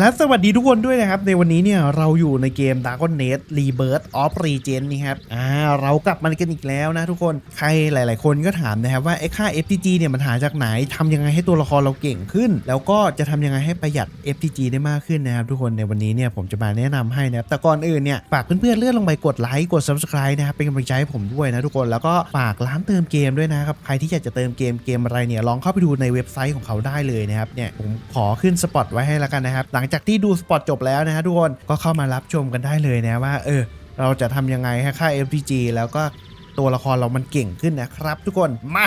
แล้วสวัสดีทุกคนด้วยนะครับ ในวันนี้เนี่ยเราอยู่ในเกม Dragon Nest Rebirth of Regen นี่ครับอ่าเรากลับมากันอีกแล้วนะทุกคนใครหลาย ๆ คนก็ถามนะครับว่าไอ้ค่า FTG เนี่ยมันหาจากไหนทำยังไงให้ตัวละครเราเก่งขึ้น แล้วก็จะทำยังไงให้ประหยัด FTG ได้มากขึ้นนะครับทุกคนในวันนี้เนี่ยผมจะมาแนะนำให้นะครับแต่ก่อนอื่นเนี่ยฝากเพื่อน ๆ เลื่อนลงไปกดไลค์กด Subscribe นะครับเป็นกำลังใจให้ผมด้วยนะทุกคนแล้วก็ฝากร้านเติมเกมด้วยนะครับใครที่อยากจะเติมเกมเกมอะไรเนี่ยลองเข้าไปดูในเว็บไซต์ของเขาได้เลยนะครับเนี่ยผมขอขึ้นสปอตไว้ให้แล้วกันนะครับหลังจากที่ดูสปอตจบแล้วนะฮะทุกคนก็เข้ามารับชมกันได้เลยนะว่า เออ เราจะทำยังไงให้ค่า FPG แล้วก็ตัวละครเรามันเก่งขึ้นนะครับทุกคนมา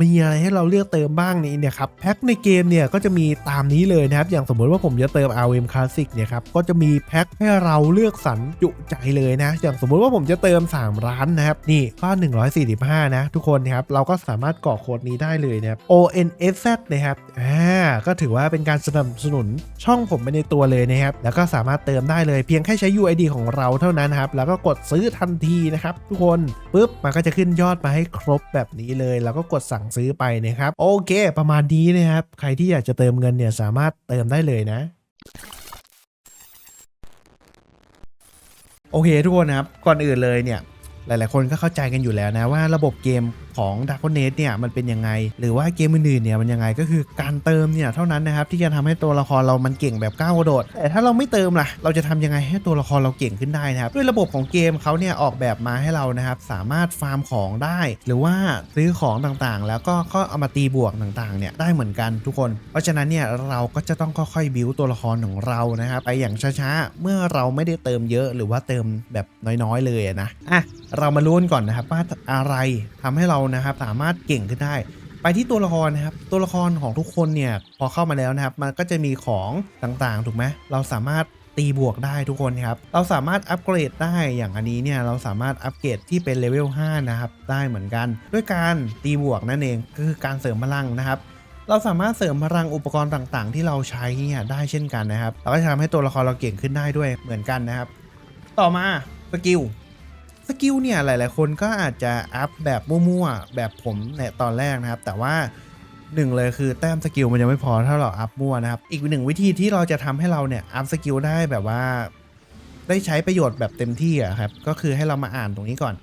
มีอะไรให้เราเลือกเติมบ้างนี่เนี่ยครับแพ็คในเกมเนี่ยก็จะมีตามนี้เลยนะครับ อย่างสมมติว่าผมจะเติม RM Classic เนี่ยครับก็จะมีแพ็คให้เราเลือกสรรจุใจเลยนะ อย่างสมมุติว่าผมจะเติม 3 ร้านนะครับ นี่ก็ 145 นะ ทุกคนนะครับเราก็สามารถกรอกโค้ดนี้ได้เลยนะครับ ONSZ นะครับอ่า ก็ถือว่าเป็นการสนับสนุนช่องผมไปในตัวเลยนะครับ แล้วก็สามารถเติมได้เลยเพียงแค่ใช้ UID ของเราเท่านั้นครับ แล้วก็กดซื้อทันทีนะครับทุกคนปุ๊บมันก็จะขึ้นยอดมาให้ครบแบบนี้เลย แล้วก็กดสั่งซื้อไปนะครับ โอเค ประมาณนี้นะครับ ใครที่อยากจะเติมเงินเนี่ยสามารถเติมได้เลยนะโอเคทุกคนนะครับ ก่อนอื่นเลยเนี่ย หลาย ๆ คนก็เข้าใจกันอยู่แล้วนะว่าระบบเกม ของ d a r k n e t เนี่ยมันเป็นยังไง หรือว่าเกมอื่นๆเนี่ยมันยังไงก็คือการเติมเนี่ยเท่านั้นนะครับที่จะทำให้ตัวละครเรามันเก่งแบบก้าวกระโดด แต่ถ้าเราไม่เติมล่ะ เราจะทำยังไงให้ตัวละครเราเก่งขึ้นได้นะครับด้วยระบบของเกมเขาเนี่ยออกแบบมาให้เรานะครับสามารถฟาร์มของได้ หรือว่าซื้อของต่างๆ แล้วก็ก็เอามาตีบวกต่างๆเนี่ยได้เหมือนกันทุกคน เพราะฉะนั้นเนี่ยเราก็จะต้องค่อยๆบิวตัวละครของเรานะครับไปอย่างช้าๆเมื่อเราไม่ได้เติมเยอะ หรือว่าเติมแบบน้อยๆเลยนะอะเรามาลุ้นก่อนนะครับว่าอะไรทำให้เรานะครับสามารถเก่งขึ้นได้ ไปที่ตัวละครนะครับ ตัวละครของทุกคนเนี่ยพอเข้ามาแล้วนะครับ มันก็จะมีของต่างๆ ถูกไหมเราสามารถตีบวกได้ทุกคนครับ เราสามารถอัปเกรดได้ อย่างอันนี้เนี่ยเราสามารถอัปเกรดที่เป็นเลเวล 5 นะครับ ได้เหมือนกัน ด้วยการตีบวกนั่นเองก็คือการเสริมพลังนะครับ เราสามารถเสริมพลังอุปกรณ์ต่างๆ ที่เราใช้เนี่ยได้เช่นกันนะครับ เราก็จะทำให้ตัวละครเราเก่งขึ้นได้ด้วยเหมือนกันนะครับ ต่อมาสกิล สกิลเนี่ยหลาย ๆ คนก็อาจจะอัพแบบมั่วๆแบบผมในตอนแรกนะครับ แต่ว่าหนึ่งเลยคือแต้มสกิลมันยังไม่พอถ้าเราอัพมั่วนะครับ อีกหนึ่งวิธีที่เราจะทำให้เราเนี่ยอัพสกิลได้แบบว่า ได้ใช้ประโยชน์แบบเต็มที่อะครับก็คือให้เรามาอ่านตรงนี้ก่อน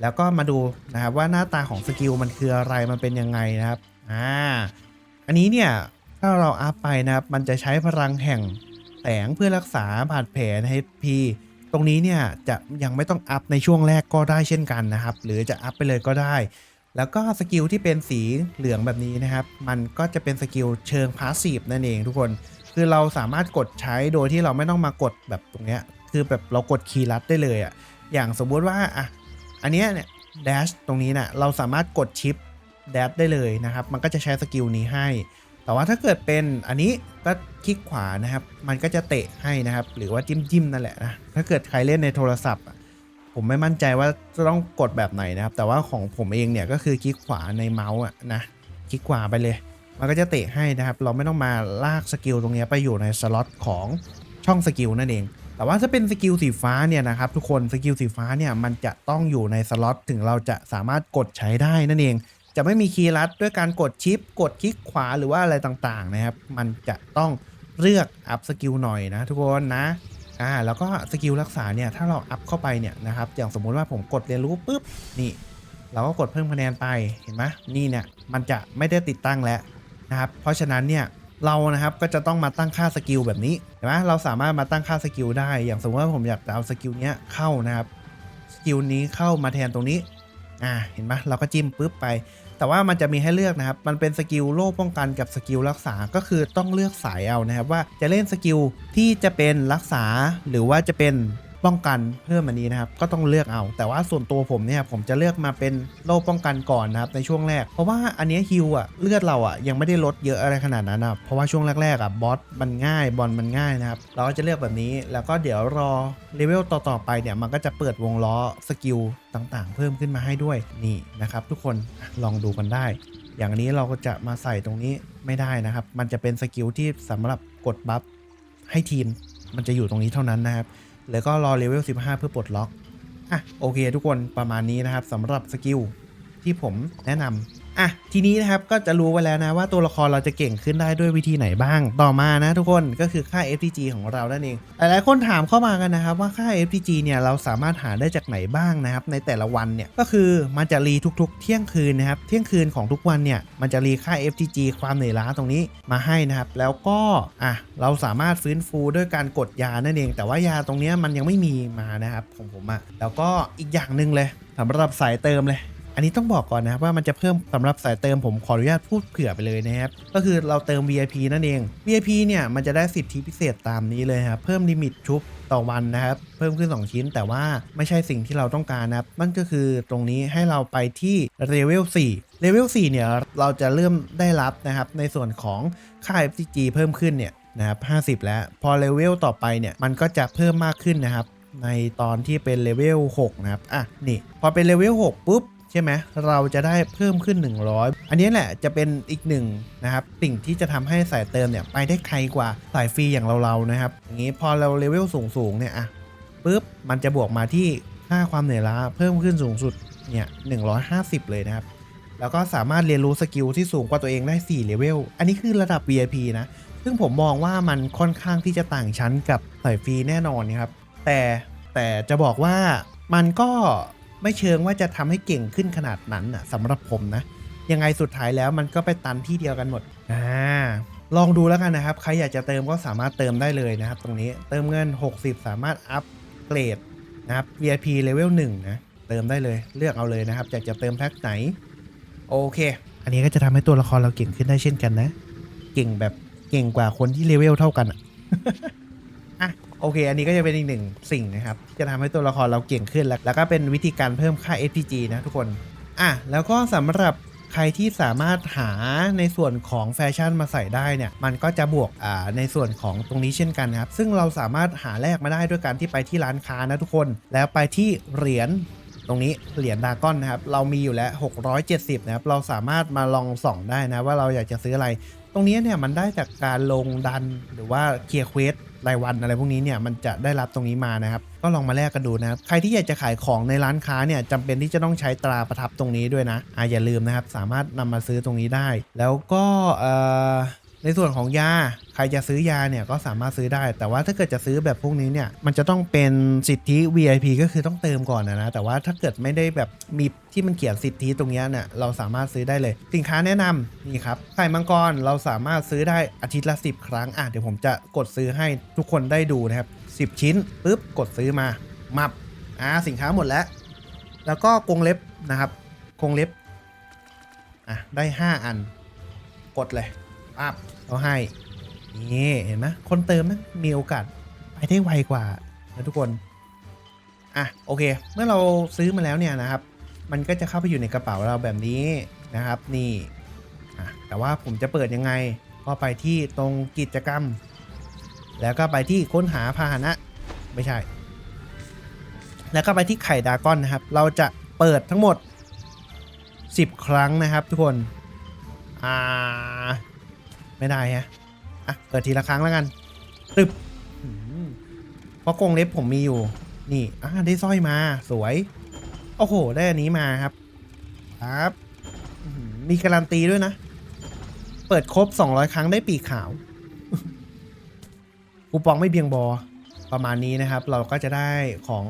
แล้วก็มาดูนะครับว่าหน้าตาของสกิลมันคืออะไรมันเป็นยังไงนะครับอ่าอันนี้เนี่ยถ้าเราอัพไปนะครับมันจะใช้พลังแห่งแสงเพื่อรักษาบาดแผลใน HP ตรงนี้เนี่ยจะยังไม่ต้องอัพในช่วงแรกก็ได้เช่นกันนะครับ หรือจะอัพไปเลยก็ได้ แล้วก็สกิลที่เป็นสีเหลืองแบบนี้นะครับ มันก็จะเป็นสกิลเชิงพาสซีฟนั่นเองทุกคน คือเราสามารถกดใช้โดยที่เราไม่ต้องมากดแบบตรงเนี้ย คือแบบเรากดคีย์ลัดได้เลยอะ่ะ อย่างสมมุติว่าอะ อันเนี้ยเนี่ยดชตรงนี้นะ่ะ เราสามารถกดชิปแดชได้เลยนะครับ มันก็จะใช้สกิลนี้ให้ แต่ว่าถ้าเกิดเป็นอันนี้ก็คลิกขวานะครับ มันก็จะเตะให้นะครับ หรือว่าจิ้มจิ้มๆนั่นแหละนะถ้าเกิดใครเล่นในโทรศัพท์ผมไม่มั่นใจว่าจะต้องกดแบบไหนนะครับ แต่ว่าของผมเองเนี่ยก็คือคลิกขวาในเมาส์อะนะคลิกขวาไปเลย มันก็จะเตะให้นะครับ เราไม่ต้องมาลากสกิลตรงนี้ไปอยู่ในสล็อตของช่องสกิลนั่นเอง แต่ว่าถ้าเป็นสกิลสีฟ้าเนี่ยนะครับทุกคนสกิลสีฟ้าเนี่ยมันจะต้องอยู่ในสล็อตถึงเราจะสามารถกดใช้ได้นั่นเอง จะไม่มีคีย์ลัดด้วยการกดชิป กดคลิกขวาหรือว่าอะไรต่างๆนะครับ มันจะต้องเลือกอัพสกิลหน่อยนะทุกคนนะอ่าแล้วก็สกิลรักษาเนี่ยถ้าเราอัพเข้าไปเนี่ยนะครับอย่างสมมุติว่าผมกดเรียนรู้ปุ๊บนี่เราก็กดเพิ่มคะแนนไปเห็นไหมนี่เนี่ยมันจะไม่ได้ติดตั้งแล้วนะครับเพราะฉะนั้นเนี่ยเรานะครับก็จะต้องมาตั้งค่าสกิลแบบนี้เห็นไหมเราสามารถมาตั้งค่าสกิลได้ อย่างสมมติว่าผมอยากจะเอาสกิลเนี้ยเข้านะครับสกิลนี้เข้ามาแทนตรงนี้ อ่าเห็นไหมเราก็จิ้มปุ๊บไป แต่ว่ามันจะมีให้เลือกนะครับ มันเป็นสกิลโล่ป้องกันกับสกิลรักษา ก็คือต้องเลือกสายเอานะครับว่าจะเล่นสกิลที่จะเป็นรักษาหรือว่าจะเป็น ป้องกันเพิ่มอันนี้นะครับ ก็ต้องเลือกเอา แต่ว่าส่วนตัวผมเนี่ยผมจะเลือกมาเป็นโล่ป้องกันก่อนนะครับในช่วงแรก เพราะว่าอันนี้ฮิวอะเลือดเราอะยังไม่ได้ลดเยอะอะไรขนาดนั้นนะเพราะว่าช่วงแรกๆอะบอสมันง่ายบอลมันง่ายนะครับเราก็จะเลือกแบบนี้แล้วก็เดี๋ยวรอเลเวลต่อๆไปเนี่ยมันก็จะเปิดวงล้อสกิลต่างๆ เพิ่มขึ้นมาให้ด้วยนี่นะครับทุกคนลองดูกันได้ อย่างนี้เราก็จะมาใส่ตรงนี้ไม่ได้นะครับ มันจะเป็นสกิลที่สำหรับกดบัฟให้ทีม มันจะอยู่ตรงนี้เท่านั้นนะครับ แล้วก็รอเลเวล 15 เพื่อปลดล็อก อะ โอเคทุกคนประมาณนี้นะครับสำหรับสกิลที่ผมแนะนำ อะทีนี้นะครับก็จะรู้ไว้แล้วนะว่าตัวละครเราจะเก่งขึ้นได้ด้วยวิธีไหนบ้าง ต่อมานะทุกคนก็คือค่า FTG ของเรานั่นเองหลายๆคนถามเข้ามากันนะครับว่าค่า FTG เนี่ยเราสามารถหาได้จากไหนบ้างนะครับในแต่ละวันเนี่ยก็คือมันจะรีทุกๆ เที่ยงคืนนะครับเที่ยงคืนของทุกวันเนี่ยมันจะรีค่า FTG ความเหนื่อยล้าตรงนี้มาให้นะครับแล้วก็อะเราสามารถฟื้นฟูด้วยการกดยานั่นเอง แต่ว่ายาตรงนี้มันยังไม่มีมานะครับของผมอะแล้วก็อีกอย่างหนึ่งเลยสำหรับสายเติมเลย นนี้ต้องบอกก่อนนะครับว่ามันจะเพิ่มสำหรับสายเติมผมขออนุญาตพูดเผื่อไปเลยนะครับก็คือเราเติม VIP นั่นเอง VIP เนี่ยมันจะได้สิทธิพิเศษตามนี้เลยครับเพิ่มลิมิตชุบต่อวันนะครับ เพิ่มขึ้น 2 ชิ้น แต่ว่าไม่ใช่สิ่งที่เราต้องการนะครับนั่นก็คือตรงนี้ให้เราไปที่เลเวล4เลเวล4เนี่ยเราจะเริ่มได้รับนะครับในส่วนของค่า FTG เพิ่มขึ้นเนี่ยนะครับ50 แล้วพอเลเวลต่อไปเนี่ยมันก็จะเพิ่มมากขึ้นนะครับในตอนที่เป็นเลเวล6นะครับ อะ นี่ พอเป็นเลเวล6ปุ๊บ ใช่ไหมเราจะได้เพิ่มขึ้น 100 อันนี้แหละจะเป็นอีกหนึ่งนะครับสิ่งที่จะทำให้สายเติมเนี่ยไปได้ไกลกว่าสายฟรีอย่างเราๆนะครับ อย่างนี้พอเราเลเวลสูงๆเนี่ยอะปุ๊บมันจะบวกมาที่ค่าความเหนื่อยล้าเพิ่มขึ้นสูงสุดเนี่ย150 เลยนะครับแล้วก็สามารถเรียนรู้สกิลที่สูงกว่าตัวเองได้4เลเวล อันนี้คือระดับ VIP นะ ซึ่งผมมองว่ามันค่อนข้างที่จะต่างชั้นกับสายฟรีแน่นอนนะครับ แต่แต่จะบอกว่ามันก็ ไม่เชิงว่าจะทำให้เก่งขึ้นขนาดนั้นอะสำหรับผมนะ ยังไงสุดท้ายแล้วมันก็ไปตันที่เดียวกันหมดอ่าลองดูแล้วกันนะครับ ใครอยากจะเติมก็สามารถเติมได้เลยนะครับ ตรงนี้เติมเงิน 60 สามารถอัพเกรดนะครับ VIP level 1นะเติมได้เลยเลือกเอาเลยนะครับอยากจะเติมแพ็คไหน โอเค อันนี้ก็จะทำให้ตัวละครเราเก่งขึ้นได้เช่นกันนะ เก่งแบบเก่งกว่าคนที่เลเวลเท่ากันอะอะ โอเค อันนี้ก็จะเป็นอีกหนึ่งสิ่งนะครับ จะทำให้ตัวละครเราเก่งขึ้นแล้วแล้วก็เป็นวิธีการเพิ่มค่า FPG นะทุกคน อะ แล้วก็สำหรับใครที่สามารถหาในส่วนของแฟชั่นมาใส่ได้เนี่ย มันก็จะบวกอ่าในส่วนของตรงนี้เช่นกันครับ ซึ่งเราสามารถหาแลกมาได้ด้วยการที่ไปที่ร้านค้านะทุกคน แล้วไปที่เหรียญตรงนี้เหรียญดาก้อนนะครับ เรามีอยู่แล้ว 670 นะครับ เราสามารถมาลองส่องได้นะว่าเราอยากจะซื้ออะไร ตรงนี้เนี่ยมันได้จากการลงดันหรือว่าเคลียร์เควส รายวันอะไรพวกนี้เนี่ยมันจะได้รับตรงนี้มานะครับ ก็ลองมาแลกกันดูนะครับใครที่อยากจะขายของในร้านค้าเนี่ยจำเป็นที่จะต้องใช้ตราประทับตรงนี้ด้วยนะอ่าอย่าลืมนะครับสามารถนำมาซื้อตรงนี้ได้ แล้วก็เอ่อ ในส่วนของยาใครจะซื้อยาเนี่ยก็สามารถซื้อได้ แต่ว่าถ้าเกิดจะซื้อแบบพวกนี้เนี่ยมันจะต้องเป็นสิทธิ VIP ก็คือต้องเติมก่อนนะนะแต่ว่าถ้าเกิดไม่ได้แบบมีที่มันเขียนสิทธิตรงเนี้ยเนี่ยเราสามารถซื้อได้เลย สินค้าแนะนำนี่ครับไข่มังกรเราสามารถซื้อได้อาทิตย์ละ 10 ครั้งอะเดี๋ยวผมจะกดซื้อให้ทุกคนได้ดูนะครับ10 ชิ้นปุ๊บกดซื้อมามับอ่าสินค้าหมดแล้ว แล้วก็กรงเล็บนะครับกรงเล็บอะได้ 5 อัน กดเลย ปั๊บเขาให้ นี่เห็นไหมคนเติมนะมีโอกาสไปได้ไวกว่านะทุกคน อะโอเค เมื่อเราซื้อมาแล้วเนี่ยนะครับ มันก็จะเข้าไปอยู่ในกระเป๋าเราแบบนี้นะครับ นี่อะแต่ว่าผมจะเปิดยังไง ก็ไปที่ตรงกิจกรรม แล้วก็ไปที่ค้นหาพาหนะ ไม่ใช่ แล้วก็ไปที่ไข่ดากอนนะครับ เราจะเปิดทั้งหมด 10 ครั้งนะครับ ทุกคน อ่า ไม่ได้ฮะอะเปิดทีละครั้งแล้วกันตึบเพราะกรงเล็บผมมีอยู่ นี่อ่าได้สร้อยมาสวย โอ้โห ได้อันนี้มาครับ ครับมีการันตีด้วยนะ เปิดครบ 200 ครั้งได้ปีกขาวคูปองไม่เพียงบอประมาณนี้นะครับ เราก็จะได้ของ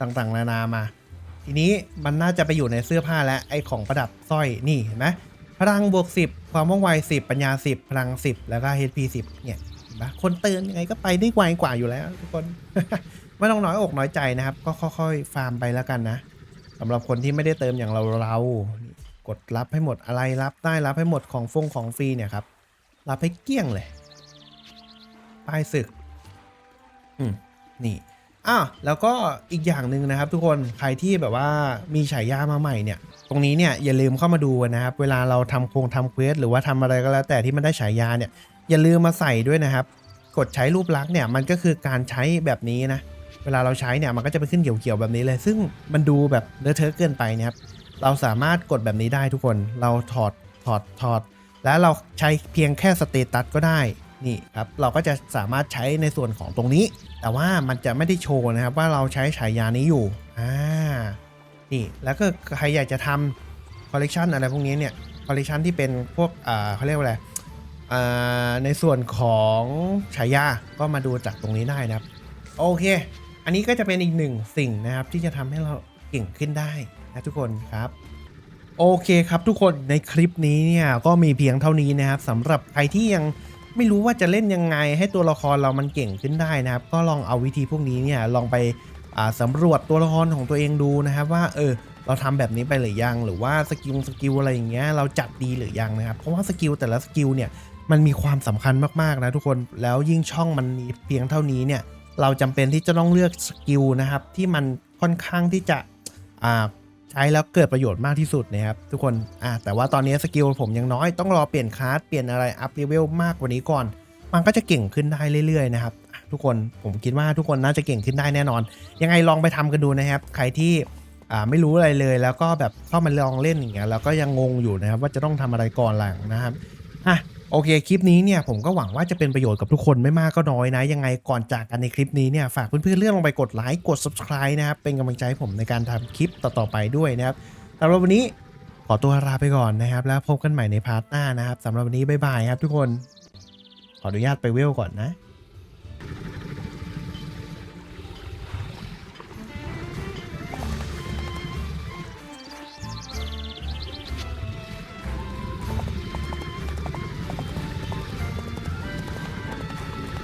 ต่างๆนานามา ทีนี้มันน่าจะไปอยู่ในเสื้อผ้าและไอของประดับสร้อยนี่เห็นไหม พลังบวก 10 ความว่องไว 10 ปัญญา 10 พลัง 10 แล้วก็ HP 10 เนี่ยเห็นปะคนเตือนยังไงก็ไปได้ไวกว่าอยู่แล้วทุกคน ไม่ต้องน้อยอกน้อยใจนะครับ ก็ค่อยๆ ฟาร์มไปแล้วกันนะสำหรับคนที่ไม่ได้เติมอย่างเราเรากดรับให้หมดอะไรรับได้รับให้หมดของฟงของฟรีเนี่ยครับ รับให้เกลี้ยงเลยป้ายศึก อืม นี่อะแล้วก็อีกอย่างหนึ่งนะครับ ทุกคน ใครที่แบบว่ามีฉายามาใหม่เนี่ย รงนี้เนี่ยอย่าลืมเข้ามาดูนะครับ เวลาเราทำโครงทำเควสหรือว่าทำอะไรก็แล้วแต่ที่มันได้ฉายาเนี่ยอย่าลืมมาใส่ด้วยนะครับ กดใช้รูปลักษณ์เนี่ยมันก็คือการใช้แบบนี้นะเวลาเราใช้เนี่ยมันก็จะไปขึ้นเขียวๆแบบนี้เลย ซึ่งมันดูแบบเลอะเทอะเกินไปนะครับเราสามารถกดแบบนี้ได้ทุกคนเราถอดถอดถอด แล้วเราใช้เพียงแค่สเตตัสก็ได้นี่ครับเราก็จะสามารถใช้ในส่วนของตรงนี้ แต่ว่ามันจะไม่ได้โชว์นะครับว่าเราใช้ฉายานี้อยู่อ่า นี่แล้วก็ใครอยากจะทำคอลเลกชันอะไรพวกนี้เนี่ยคอลเลกชันที่เป็นพวกเขาเรียกว่าอะไรในส่วนของฉายาก็มาดูจากตรงนี้ได้นะครับ โอเค อันนี้ก็จะเป็นอีกหนึ่งสิ่งนะครับ ที่จะทำให้เราเก่งขึ้นได้นะทุกคนครับโอเคครับทุกคนในคลิปนี้เนี่ยก็มีเพียงเท่านี้นะครับสำหรับใครที่ยังไม่รู้ว่าจะเล่นยังไง ให้ตัวละครเรามันเก่งขึ้นได้นะครับ ก็ลองเอาวิธีพวกนี้เนี่ยลองไป สำรวจตัวละครของตัวเองดูนะครับว่าเออเราทำแบบนี้ไปหรือยัง หรือว่าสกิลสกิลอะไรอย่างเงี้ยเราจัดดีหรือยังนะครับ เพราะว่าสกิลแต่ละสกิลเนี่ยมันมีความสำคัญมากๆนะทุกคนแล้วยิ่งช่องมันมีเพียงเท่านี้เนี่ยเราจำเป็นที่จะต้องเลือกสกิลนะครับที่มันค่อนข้างที่จะอ่าใช้แล้วเกิดประโยชน์มากที่สุดนะครับทุกคนอ่าแต่ว่าตอนนี้สกิลผมยังน้อยต้องรอเปลี่ยนคลาสเปลี่ยนอะไรอัพเลเวลมากกว่านี้ก่อน มันก็จะเก่งขึ้นได้เรื่อยๆนะครับ ทุกคนผมคิดว่าทุกคนน่าจะเก่งขึ้นได้แน่นอน ยังไงลองไปทำกันดูนะครับ ใครที่ไม่รู้อะไรเลย แล้วก็แบบเข้ามาลองเล่นอย่างเงี้ยแล้วก็ยังงงอยู่นะครับ ว่าจะต้องทำอะไรก่อนหลังนะครับอะโอเค คลิปนี้เนี่ยผมก็หวังว่าจะเป็นประโยชน์กับทุกคนไม่มากก็น้อยนะ ยังไงก่อนจากกันในคลิปนี้เนี่ยฝากเพื่อนๆเลื่อนลงไปกดไลค์กด subscribe นะครับ เป็นกำลังใจให้ผมในการทำคลิปต่อๆไปด้วยนะครับสำหรับวันนี้ขอตัวลาไปก่อนนะครับ แล้วพบกันใหม่ในพาร์ทหน้านะครับสำหรับวันนี้บ๊ายบายครับทุกคน ขออนุญาตไปเวลก่อนนะ